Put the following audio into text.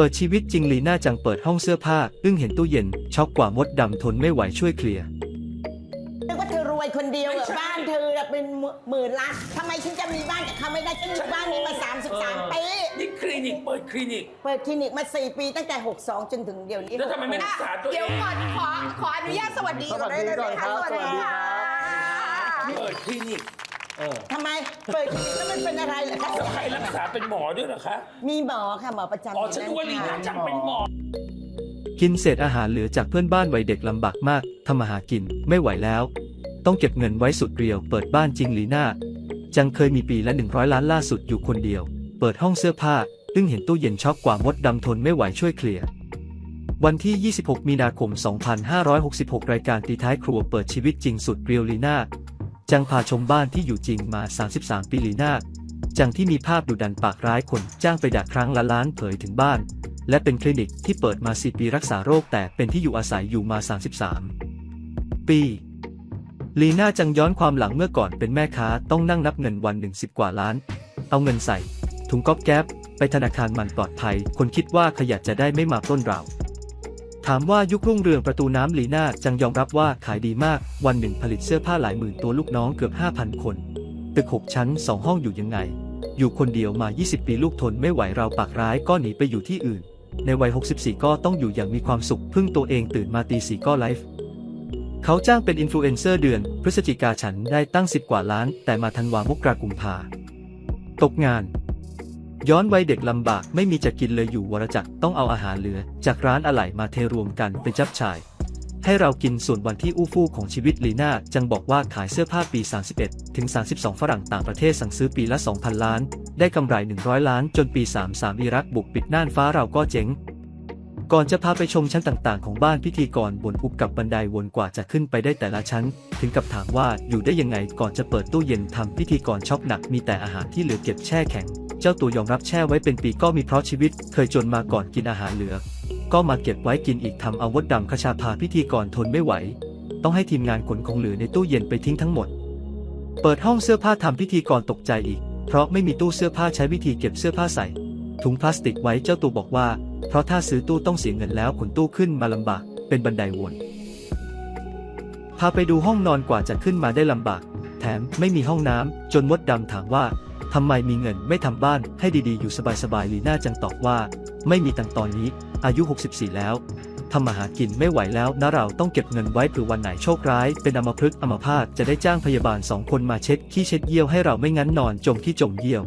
เปิดชีวิตจริงลีน่าจังเปิดห้องเสื้อผ้า อึ้งเห็นตู้เย็น ช็อกกว่ามดดำทนไม่ไหวช่วยเคลียร์ นึกว่าเธอรวยคนเดียวเหรอไม่ใช่บ้านเธอน่ะเป็นหมื่นล้านทำไมฉันจะมีบ้านกับเขาไม่ได้ฉันอยู่บ้านนี้มา 33 ปี นี่คลินิกเปิดคลินิก เปิดคลินิกมา 4 ปีตั้งแต่ 62 จนถึงเดี๋ยวนี้แล้วทำไมไม่รักษาตัวเอเดี๋ยวงก่อนขอขออนุญาตสวัสดีก่อนได้เลยไหมคะสวัสดีครับเปิดคลินิก เออ ทำไมเปิดคลินิกแล้วมันเป็นอะไรเหรอคะแล้วใครรักษาเป็นหมอด้วยเหรอคะ มีหมอค่ะหมอประจำอ๋อ ฉันรู้ว่าลีน่าจังเป็นหมอ กินเศษอาหารเหลือจากเพื่อนบ้านวัยเด็กลำบากมากทำมาหากินไม่ไหวแล้ว ต้องเก็บเงินไว้สุดเรียว เปิดบ้านจริงลีน่าจังเคยมีปีละ 100 ล้านล่าสุดอยู่คนเดียว เปิดห้องเสื้อผ้าอึ้งเห็นตู้เย็นช็อกกว่ามดดำทนไม่ไหวช่วยเคลียร์วันที่ 26 มีนาคม 2566 รายการตีท้ายครัวเปิดชีวิตจริงสุดเรียวลีน่า จังพาชมบ้านที่อยู่จริงมา 33 ปีลีนาจังที่มีภาพดุดันปากร้ายคนจ้างไปด่าครั้งละล้านเผยถึงบ้าน และเป็นคลินิกที่เปิดมา4ปีรักษาโรคแต่เป็นที่อยู่อาศัยอยู่มา 33 ปีลีน่าจังย้อนความหลังเมื่อก่อนเป็นแม่ค้าต้องนั่งนับเงินวันหนึ่งสิบกว่าล้าน เอาเงินใส่ ถุงก๊อบแก๊บไปธนาคารมันปลอดภัย คนคิดว่าขยัดจะได้ไม่มาปล้นเรา ถามว่ายุครุ่งเรืองประตูน้ำลีน่าจังยอมรับว่าขายดีมาก วันหนึ่งผลิตเสื้อผ้าหลายหมื่นตัวลูกน้องเกือบ 5,000 คน ตึก 6 ชั้น 2 ห้องอยู่ยังไง อยู่คนเดียวมา 20 ปีลูกทนไม่ไหวเราปากร้ายก็หนีไปอยู่ที่อื่น ในวัย 64 ก็ต้องอยู่อย่างมีความสุข พึ่งตัวเองตื่นมาตีสี่ก็ไลฟ์เขาจ้างเป็นอินฟลูเอนเซอร์เดือน พฤศจิกาฉันได้ตั้ง 10 กว่าล้าน แต่มาธันวามกรากุมภาตกงาน ย้อนวัยเด็กลำบากไม่มีจะกินเลยอยู่วรจักรต้องเอาอาหารเหลือ จากร้านอะไหล่มาเทรวมกันเป็นจับฉ่าย ให้เรากินส่วนวันที่อู้ฟู่ของชีวิตลีน่าจังบอกว่าขายเสื้อผ้าปี 31 ถึง 32 ฝรั่งต่างประเทศสั่งซื้อปีละ 2,000 ล้าน ได้กำไร 100 ล้านจนปี 33 อิรักบุกปิดน่านฟ้าเราก็เจ๊งก่อนจะพาไปชมชั้นต่างๆ ของบ้านพิธีกรบนอุบกับบันไดวนกว่าจะขึ้นไปได้แต่ละชั้น ถึงกับถามว่าอยู่ได้ยังไงก่อนจะเปิดตู้เย็นทำพิธีกรช็อกหนักมีแต่อาหารที่เหลือเก็บแช่แข็ง เจ้าตัวยอมรับแช่ไว้เป็นปีก็มีเพราะชีวิต เคยจนมาก่อนกินอาหารเหลือ ก็มาเก็บไว้กินอีกทำเอาวดดำขชาพาพิธีกรทนไม่ไหว ต้องให้ทีมงานขนของเหลือในตู้เย็นไปทิ้งทั้งหมด เปิดห้องเสื้อผ้าทำพิธีกรตกใจอีก เพราะไม่มีตู้เสื้อผ้าใช้วิธีเก็บเสื้อผ้าใส่ ถุงพลาสติกไว้เจ้าตัวบอกว่า เพราะถ้าซื้อตู้ต้องเสียเงินแล้วขนตู้ขึ้นมาลำบาก เป็นบันไดวนพาไปดูห้องนอนกว่าจะขึ้นมาได้ลำบาก แถมไม่มีห้องน้ำจนมดดำถามว่า ทำไมมีเงินไม่ทำบ้านให้ดีๆ อยู่สบายๆลีน่าจังตอบว่า ไม่มีตังตอนนี้ อายุ 64 แล้วทำมาหากินไม่ไหวแล้วนะเราต้องเก็บเงินไว้เผื่อวันไหนโชคร้าย เป็นอัมพฤกษ์อัมพาตจะได้จ้างพยาบาลสองคนมาเช็ดขี้เช็ดเยี่ยวให้เราไม่งั้นนอนจมที่จมเยี่ยว